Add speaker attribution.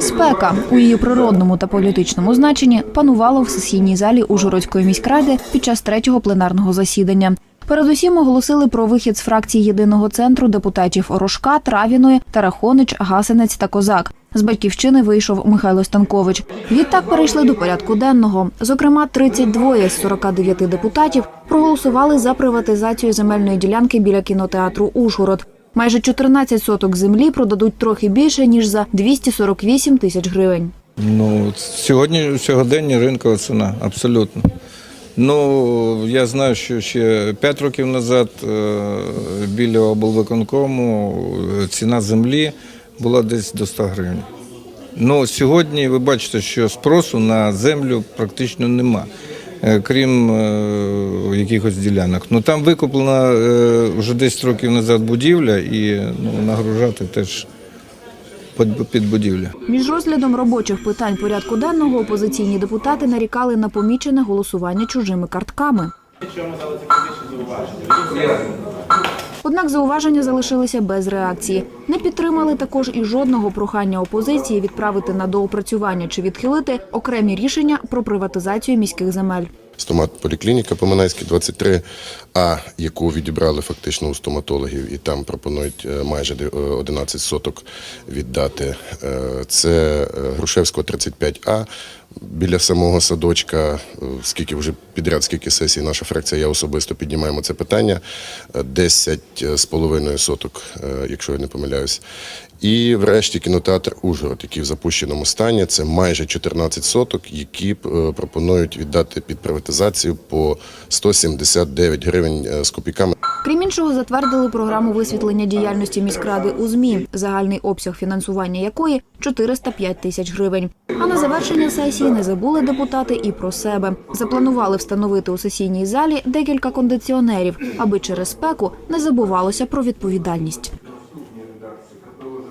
Speaker 1: Спека у її природному та політичному значенні панувала в сесійній залі Ужгородської міськради під час третього пленарного засідання. Передусім оголосили про вихід з фракції єдиного центру депутатів Орошка, Травіної, Тарахонич, Гасенець та Козак. З батьківщини вийшов Михайло Станкович. Відтак перейшли до порядку денного. Зокрема, 32 з 49 депутатів проголосували за приватизацію земельної ділянки біля кінотеатру Ужгород. Майже 14 соток землі продадуть трохи більше ніж за 248 тисяч гривень.
Speaker 2: Ну, сьогодні сьогодення ринкова ціна, абсолютно. Ну, я знаю, що ще 5 років назад е, біля облвиконкому е, ціна землі була десь до 100 гривень. Ну, сьогодні ви бачите, що спросу на землю практично нема, крім е, якихось ділянок. Ну там викуплена е, вже 10 років назад будівля і ну, нагружати теж під, будівлю.
Speaker 1: Між розглядом робочих питань порядку денного опозиційні депутати нарікали на помічене голосування чужими картками. Однак зауваження залишилися без реакції. Не підтримали також і жодного прохання опозиції відправити на доопрацювання чи відхилити окремі рішення про приватизацію міських земель.
Speaker 3: Стомат-поліклініка Поминайська 23А, яку відібрали фактично у стоматологів, і там пропонують е, майже е, 11 соток віддати. Е, Це е, Грушевського 35А. Біля самого садочка, е, скільки вже підряд, скільки сесій наша фракція, я особисто піднімаємо це питання. е, 10 з половиною соток, е, якщо я не помиляюсь. І врешті кінотеатр Ужгород, який в запущеному стані, це майже 14 соток, які е, пропонують віддати під приватизацію по 179 гривень е, з копійками.
Speaker 1: Крім іншого, затвердили програму висвітлення діяльності міськради у ЗМІ, загальний обсяг фінансування якої 405 тисяч гривень. А на завершення сесії не забули депутати і про себе. Запланували встановити у сесійній залі декілька кондиціонерів, аби через спеку не забувалося про відповідальність.